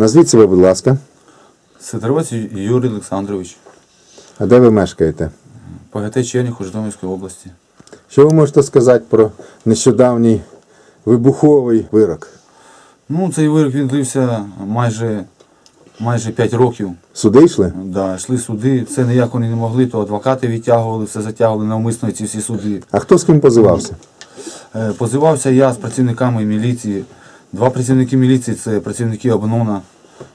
Назвіть себе, будь ласка. Сидоровець Юрій Олександрович, А де ви мешкаєте? ПГТ Чернігів Житомирської області. Що ви можете сказати про нещодавній вибуховий вирок? Ну, цей вирок він длився майже, майже 5 років. Суди йшли? Да, йшли суди, все ніяк вони не могли, то адвокати відтягували, все затягували навмисно ці всі суди. А хто з ким позивався? Е, Позивався я з працівниками міліції. Два працівники міліції це працівники обнона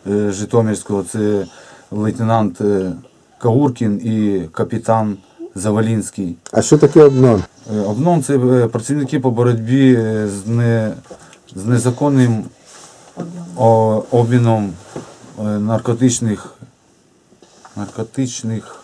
е, Житомирського, це лейтенант е, Кауркін і капітан Завалінський. А що таке обнон? Е, Обнон це працівники по боротьбі з, не, з незаконним обміном наркотичних наркотичних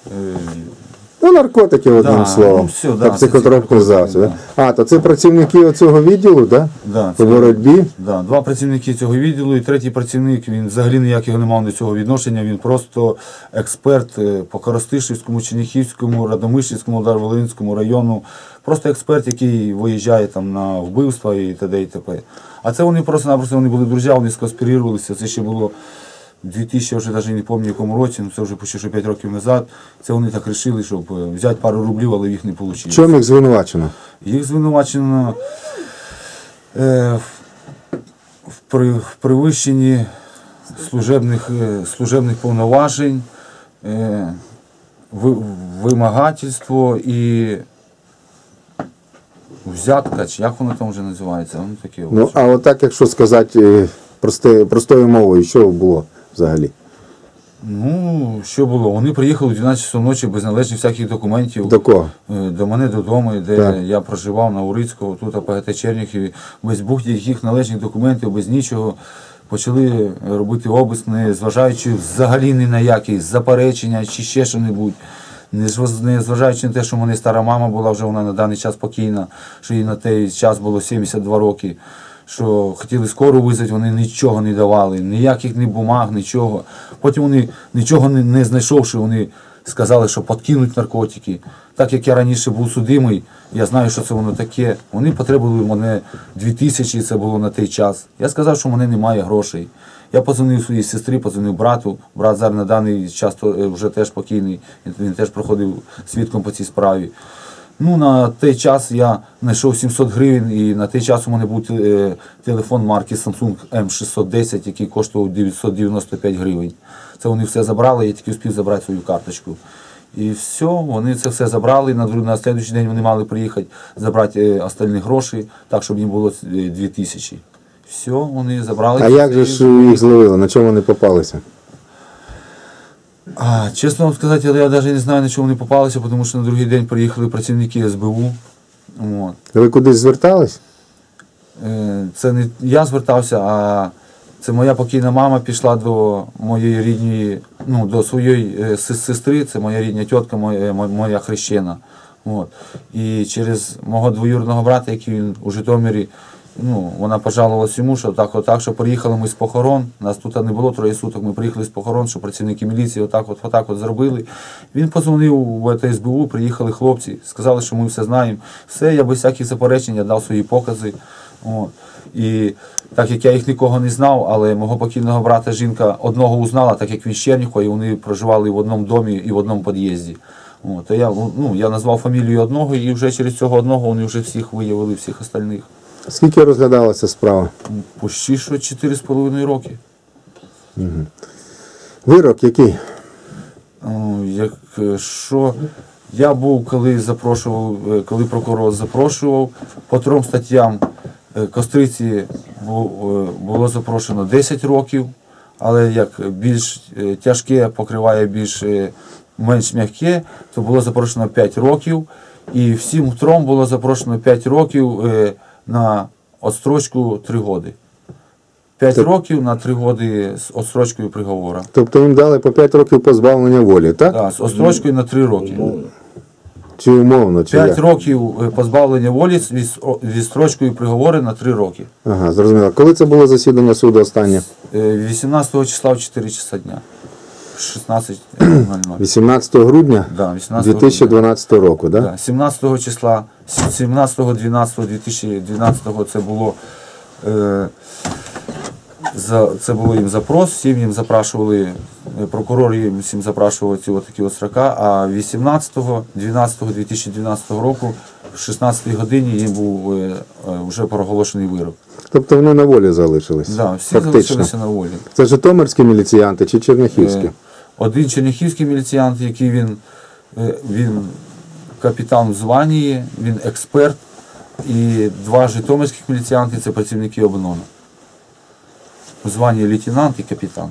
Ну, наркотики одним Да, словом. ну, все, да, Та це ці наркотики, А, то це працівники оцього відділу, да? да, По це- боротьбі. Да, два працівники цього відділу, і третій працівник він взагалі ніякого не мав до цього відношення. Він просто експерт е, по Коростишівському, Черніхівському, Радомишльському, Дарволинському району. Просто експерт, який виїжджає там на вбивства і т.д. і т.п. А це вони просто-напросто вони були друзі, вони сконспірувалися. Це ще було 2000, я вже навіть не пам'ятаю, якому році, ну це вже почти що 5 років назад. Це вони так вирішили, щоб е, взяти пару рублів, але їх не вийшло. Чому їх звинувачено? Їх звинувачено е, в, при, в перевищенні служебних, е, служебних повноважень, е, ви- вимагательство і взятка, чи як воно там вже називається? Ну, таке Ну, от. а отак, якщо сказати е, простою мовою, що було взагалі? ну, що було? Вони приїхали в 12 часов ночі без належних всяких документів. До кого? Е, до мене додому, де Так. я проживав на Урицького, тут АПГТ Черніхіві, без будь-яких належних документів, без нічого. Почали робити обиск, не зважаючи взагалі ні на які заперечення чи ще що-небудь. Не не зважаючи на те, що в мене стара мама була вже вона на даний час покійна, що їй на той час було 72 роки. Що хотіли скору визвати, вони нічого не давали, ніяких ні бумаг, нічого. Потім вони нічого не, знайшовши, вони сказали, що подкинуть наркотики. Так як я раніше був судимий, я знаю, що це воно таке. Вони потребували мене 2000, це було на той час. Я сказав, що в мене немає грошей. Я позвонив своїй сестрі, позвонив брату. Брат зараз на даний час е, вже теж покійний, він теж проходив свідком по цій справі. Ну, на той час я знайшов 700 гривень, і на той час у мене був е, телефон марки Samsung M610, який коштував 995 гривень. Це вони все забрали, я тільки успів забрати свою карточку. І все, вони це все забрали. На, друг- на слідуючий день вони мали приїхати забрати е, остальні гроші, так, щоб їм було е, 2000. Все, вони забрали. А як же ж їх зловили? На чому вони попалися? А, чесно вам сказати, я навіть не знаю, на чому вони попалися, тому що на другий день приїхали працівники СБУ. От. Ви кудись звертались? Е, Це не я звертався, а це моя покійна мама пішла до моєї рідної, ну, до своєї е, сестри, це моя рідня тітка, моя, моя хрещена. От. І через мого двоюродного брата, який він у Житомирі, ну, вона пожалувалась йому, що так, отак, що приїхали ми з похорон. Нас тут не було троє суток, ми приїхали з похорон, що працівники міліції отак от, отак от зробили. Він позвонив в ЕТ СБУ, приїхали хлопці, сказали, що ми все знаємо. Все, я без всяких заперечень, я дав свої покази. От. І так як я їх нікого не знав, але мого покійного брата жінка одного узнала, так як він з Черніхова, і вони проживали в одному домі і в одному під'їзді. То я, ну, я назвав фамілію одного, і вже через цього одного вони вже всіх виявили, всіх остальних. Скільки розглядалася справа? Почти що 4,5 роки. Вирок який? Ну, як е, я був, коли запрошував, е, коли прокурор запрошував по трьом статтям е, Костриці було запрошено 10 років, але як більш тяжке покриває більш менш м'яке, то було запрошено 5 років. І всім трьом було запрошено 5 років на отстрочку 3 роки. 5 Так. років на 3 роки з отстрочкою приговора. Тобто їм дали по 5 років позбавлення волі, так? Так, з острочкою на 3 роки. Чи умовно, чи 5 як? років е, позбавлення волі з відстрочкою приговори на 3 роки. Ага, зрозуміло. Коли це було засідання суду останнє? Е, 18 числа в 4 часа дня. 16.00. 18 грудня Да, 18 2012 року. Да? Да, 17 числа, 17 12 2012 це було е, За, це було їм запрос, всім їм запрашували, е, прокурор їм всім запрашував ці отакі от срока, а 18 12 2012 року в 16 годині їм був е, е, вже проголошений вирок. Тобто вони на волі залишились. Да, всі Фактично. залишилися на волі. Це житомирські міліціянти чи черняхівські? Е, один черняхівський міліціянт, який він е, він капітан в званії, він експерт, і два житомирських міліціянти це працівники оборони. В званні лейтенант і капітан.